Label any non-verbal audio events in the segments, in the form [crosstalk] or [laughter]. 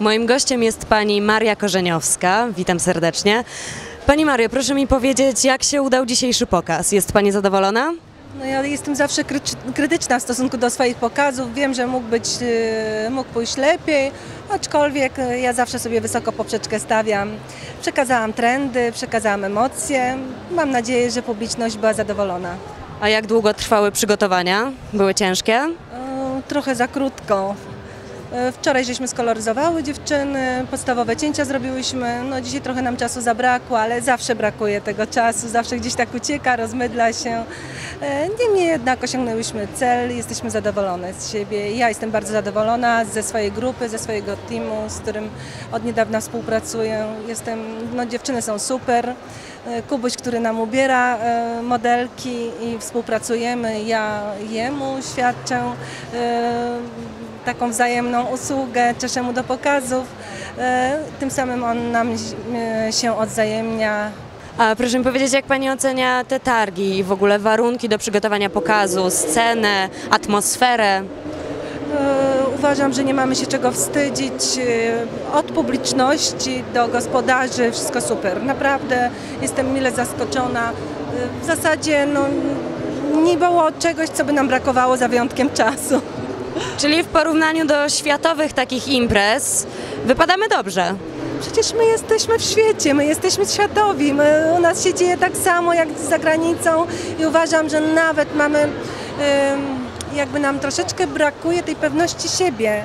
Moim gościem jest pani Maria Korzeniowska. Witam serdecznie. Pani Mario, proszę mi powiedzieć, jak się udał dzisiejszy pokaz? Jest pani zadowolona? No ja jestem zawsze krytyczna w stosunku do swoich pokazów. Wiem, że mógł być, e, mógł pójść lepiej, aczkolwiek e, ja zawsze sobie wysoko poprzeczkę stawiam. Przekazałam trendy, przekazałam emocje. Mam nadzieję, że publiczność była zadowolona. A jak długo trwały przygotowania? Były ciężkie? Trochę za krótko. E, Wczoraj żeśmy skoloryzowały dziewczyny, podstawowe cięcia zrobiłyśmy. No dzisiaj trochę nam czasu zabrakło, ale zawsze brakuje tego czasu, zawsze gdzieś tak ucieka, rozmydla się. E, Niemniej jednak osiągnęłyśmy cel, jesteśmy zadowolone z siebie. Ja jestem bardzo zadowolona ze swojej grupy, ze swojego teamu, z którym od niedawna współpracuję. Jestem, no dziewczyny są super. E, Kubuś, który nam ubiera modelki i współpracujemy. Ja jemu świadczę taką wzajemną usługę, cieszę mu do pokazów. E, Tym samym on nam e, się odzajemnia. A proszę mi powiedzieć, jak pani ocenia te targi i w ogóle warunki do przygotowania pokazu, scenę, atmosferę? E, Uważam, że nie mamy się czego wstydzić. Od publiczności do gospodarzy wszystko super. Naprawdę jestem mile zaskoczona. W zasadzie no, nie było czegoś, co by nam brakowało za wyjątkiem czasu. Czyli w porównaniu do światowych takich imprez wypadamy dobrze. Przecież my jesteśmy w świecie, my jesteśmy światowi, my, u nas się dzieje tak samo jak za granicą i uważam, że nawet mamy, jakby nam troszeczkę brakuje tej pewności siebie,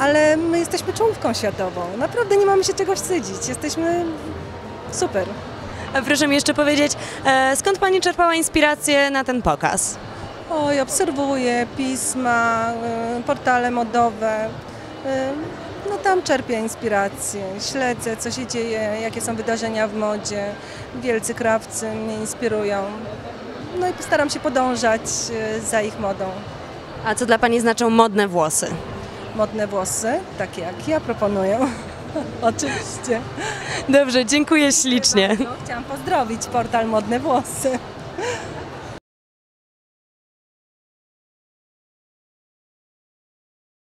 ale my jesteśmy czołówką światową. Naprawdę nie mamy się czego wstydzić, jesteśmy super. A proszę mi jeszcze powiedzieć, e, skąd pani czerpała inspirację na ten pokaz? Oj, obserwuję pisma, y, portale modowe. y, No tam czerpię inspirację, śledzę co się dzieje, jakie są wydarzenia w modzie. Wielcy krawcy mnie inspirują. No i postaram się podążać y, za ich modą. A co dla pani znaczą modne włosy? Modne włosy, takie jak ja proponuję. [laughs] Oczywiście. Dobrze, dziękuję ślicznie. No, chciałam pozdrowić portal Modne Włosy.